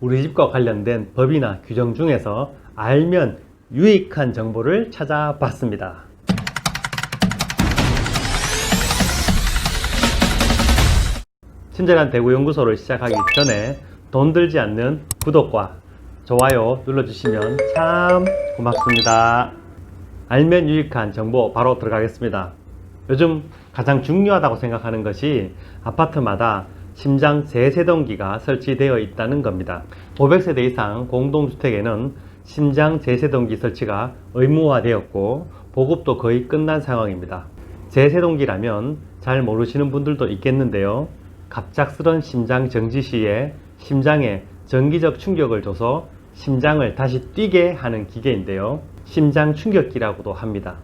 우리 집과 관련된 법이나 규정 중에서 알면 유익한 정보를 찾아봤습니다. 친절한 대구연구소를 시작하기 전에 돈 들지 않는 구독과 좋아요 눌러주시면 참 고맙습니다. 알면 유익한 정보 바로 들어가겠습니다. 요즘 가장 중요하다고 생각하는 것이 아파트마다 심장 제세동기가 설치되어 있다는 겁니다. 500세대 이상 공동주택에는 심장 제세동기 설치가 의무화되었고 보급도 거의 끝난 상황입니다. 제세동기라면 잘 모르시는 분들도 있겠는데요. 갑작스런 심장 정지 시에 심장에 전기적 충격을 줘서 심장을 다시 뛰게 하는 기계인데요. 심장 충격기라고도 합니다.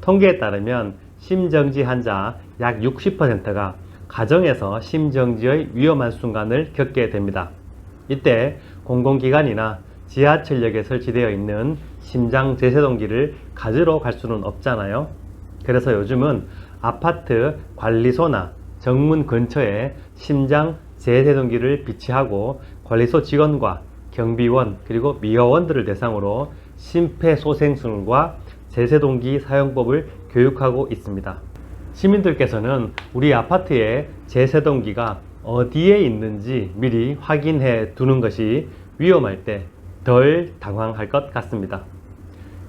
통계에 따르면 심정지 환자 약 60%가 가정에서 심정지의 위험한 순간을 겪게 됩니다. 이때 공공기관이나 지하철역에 설치되어 있는 심장 제세동기를 가지러 갈 수는 없잖아요. 그래서 요즘은 아파트 관리소나 정문 근처에 심장 제세동기를 비치하고 관리소 직원과 경비원 그리고 미화원들을 대상으로 심폐소생술과 제세동기 사용법을 교육하고 있습니다. 시민들께서는 우리 아파트에 제세동기가 어디에 있는지 미리 확인해 두는 것이 위험할 때 덜 당황할 것 같습니다.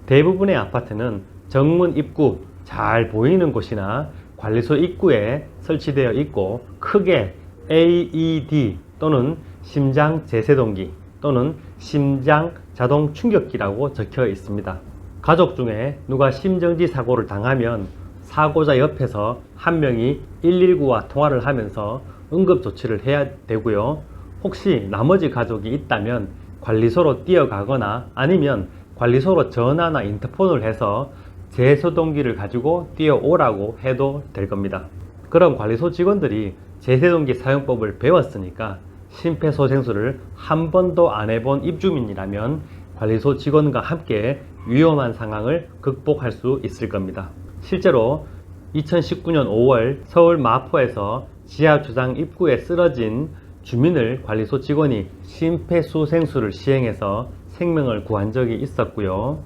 대부분의 아파트는 정문 입구 잘 보이는 곳이나 관리소 입구에 설치되어 있고 크게 AED 또는 심장 제세동기 또는 심장 자동 충격기라고 적혀 있습니다. 가족 중에 누가 심정지 사고를 당하면 사고자 옆에서 한 명이 119와 통화를 하면서 응급 조치를 해야 되고요. 혹시 나머지 가족이 있다면 관리소로 뛰어가거나 아니면 관리소로 전화나 인터폰을 해서 제소동기를 가지고 뛰어오라고 해도 될 겁니다. 그럼 관리소 직원들이 제세동기 사용법을 배웠으니까 심폐소생술을 한 번도 안 해본 입주민이라면 관리소 직원과 함께 위험한 상황을 극복할 수 있을 겁니다. 실제로 2019년 5월 서울 마포에서 지하 주장 입구에 쓰러진 주민을 관리소 직원이 심폐소생술을 시행해서 생명을 구한 적이 있었고요.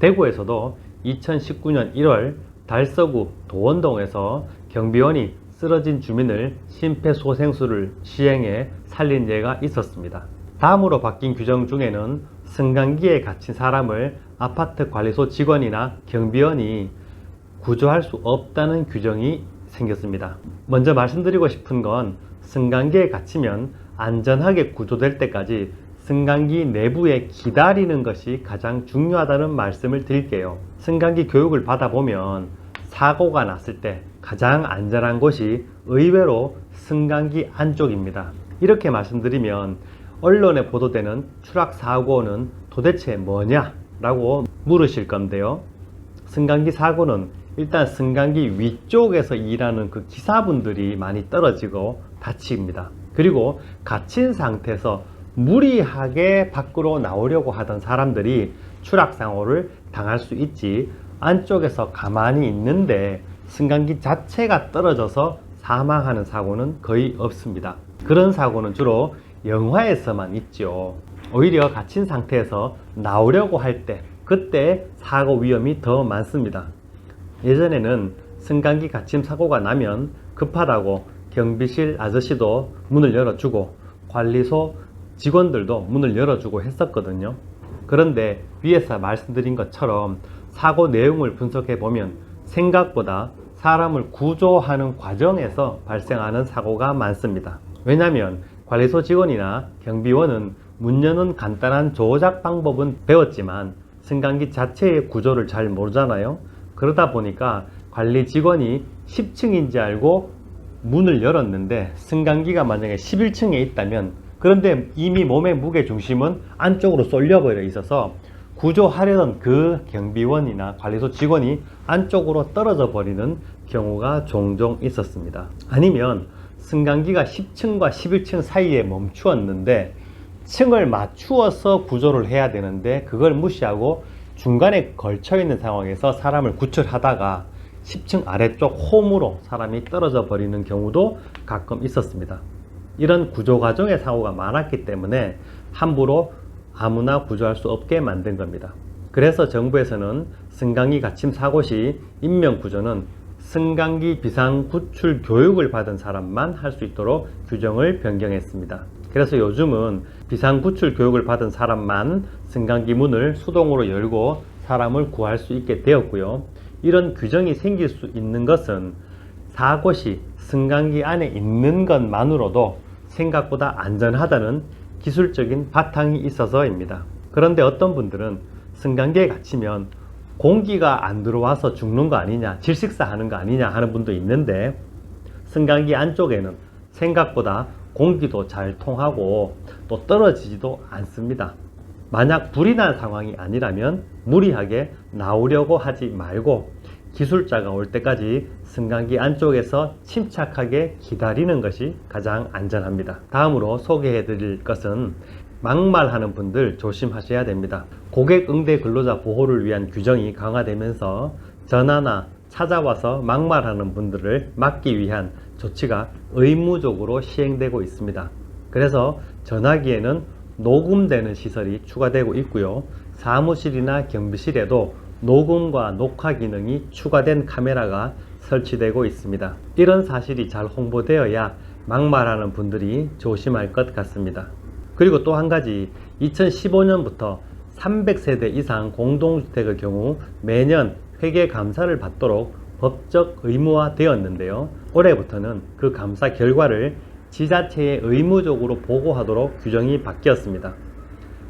대구에서도 2019년 1월 달서구 도원동에서 경비원이 쓰러진 주민을 심폐소생술을 시행해 살린 예가 있었습니다. 다음으로 바뀐 규정 중에는 승강기에 갇힌 사람을 아파트 관리소 직원이나 경비원이 구조할 수 없다는 규정이 생겼습니다. 먼저 말씀드리고 싶은 건 승강기에 갇히면 안전하게 구조될 때까지 승강기 내부에 기다리는 것이 가장 중요하다는 말씀을 드릴게요. 승강기 교육을 받아보면 사고가 났을 때 가장 안전한 곳이 의외로 승강기 안쪽입니다. 이렇게 말씀드리면 언론에 보도되는 추락 사고는 도대체 뭐냐? 라고 물으실 건데요. 승강기 사고는 일단 승강기 위쪽에서 일하는 그 기사분들이 많이 떨어지고 다칩니다. 그리고 갇힌 상태에서 무리하게 밖으로 나오려고 하던 사람들이 추락사고를 당할 수 있지 안쪽에서 가만히 있는데 승강기 자체가 떨어져서 사망하는 사고는 거의 없습니다. 그런 사고는 주로 영화에서만 있죠. 오히려 갇힌 상태에서 나오려고 할 때 그때 사고 위험이 더 많습니다. 예전에는 승강기 갇힘 사고가 나면 급하다고 경비실 아저씨도 문을 열어주고 관리소 직원들도 문을 열어주고 했었거든요. 그런데 위에서 말씀드린 것처럼 사고 내용을 분석해 보면 생각보다 사람을 구조하는 과정에서 발생하는 사고가 많습니다. 왜냐하면 관리소 직원이나 경비원은 문 여는 간단한 조작 방법은 배웠지만 승강기 자체의 구조를 잘 모르잖아요. 그러다 보니까 관리 직원이 10층인지 알고 문을 열었는데 승강기가 만약에 11층에 있다면 그런데 이미 몸의 무게 중심은 안쪽으로 쏠려버려 있어서 구조하려던 그 경비원이나 관리소 직원이 안쪽으로 떨어져 버리는 경우가 종종 있었습니다. 아니면 승강기가 10층과 11층 사이에 멈추었는데 층을 맞추어서 구조를 해야 되는데 그걸 무시하고 중간에 걸쳐 있는 상황에서 사람을 구출하다가 10층 아래쪽 홈으로 사람이 떨어져 버리는 경우도 가끔 있었습니다. 이런 구조 과정의 사고가 많았기 때문에 함부로 아무나 구조할 수 없게 만든 겁니다. 그래서 정부에서는 승강기 갇힘 사고 시 인명 구조는 승강기 비상 구출 교육을 받은 사람만 할 수 있도록 규정을 변경했습니다. 그래서 요즘은 비상 구출 교육을 받은 사람만 승강기 문을 수동으로 열고 사람을 구할 수 있게 되었고요. 이런 규정이 생길 수 있는 것은 사고 시 승강기 안에 있는 것만으로도 생각보다 안전하다는 기술적인 바탕이 있어서입니다. 그런데 어떤 분들은 승강기에 갇히면 공기가 안 들어와서 죽는 거 아니냐, 질식사 하는 거 아니냐 하는 분도 있는데 승강기 안쪽에는 생각보다 공기도 잘 통하고 또 떨어지지도 않습니다. 만약 불이 난 상황이 아니라면 무리하게 나오려고 하지 말고 기술자가 올 때까지 승강기 안쪽에서 침착하게 기다리는 것이 가장 안전합니다. 다음으로 소개해 드릴 것은 막말하는 분들 조심하셔야 됩니다. 고객 응대 근로자 보호를 위한 규정이 강화되면서 전화나 찾아와서 막말하는 분들을 막기 위한 조치가 의무적으로 시행되고 있습니다. 그래서 전화기에는 녹음되는 시설이 추가되고 있고요. 사무실이나 경비실에도 녹음과 녹화 기능이 추가된 카메라가 설치되고 있습니다. 이런 사실이 잘 홍보되어야 막말하는 분들이 조심할 것 같습니다. 그리고 또 한 가지 2015년부터 300세대 이상 공동주택의 경우 매년 회계 감사를 받도록 법적 의무화 되었는데요. 올해부터는 그 감사 결과를 지자체에 의무적으로 보고하도록 규정이 바뀌었습니다.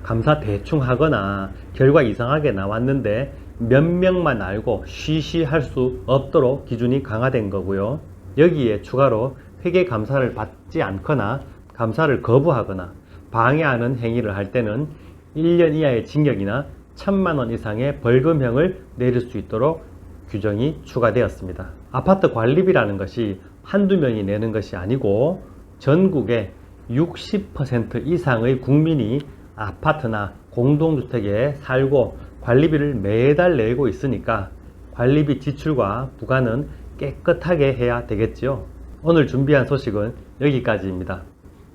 감사 대충 하거나 결과 이상하게 나왔는데 몇 명만 알고 쉬쉬할 수 없도록 기준이 강화된 거고요. 여기에 추가로 회계 감사를 받지 않거나 감사를 거부하거나 방해하는 행위를 할 때는 1년 이하의 징역이나 1000만 원 이상의 벌금형을 내릴 수 있도록 규정이 추가되었습니다. 아파트 관리비라는 것이 한두 명이 내는 것이 아니고 전국의 60% 이상의 국민이 아파트나 공동주택에 살고 관리비를 매달 내고 있으니까 관리비 지출과 부과는 깨끗하게 해야 되겠지요. 오늘 준비한 소식은 여기까지입니다.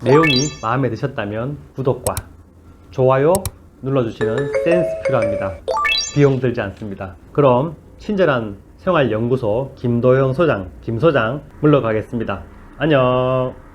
내용이 마음에 드셨다면 구독과 좋아요 눌러주시는 센스 필요합니다. 비용 들지 않습니다. 그럼 친절한 생활연구소 김도영 소장, 김 소장 물러가겠습니다. 안녕.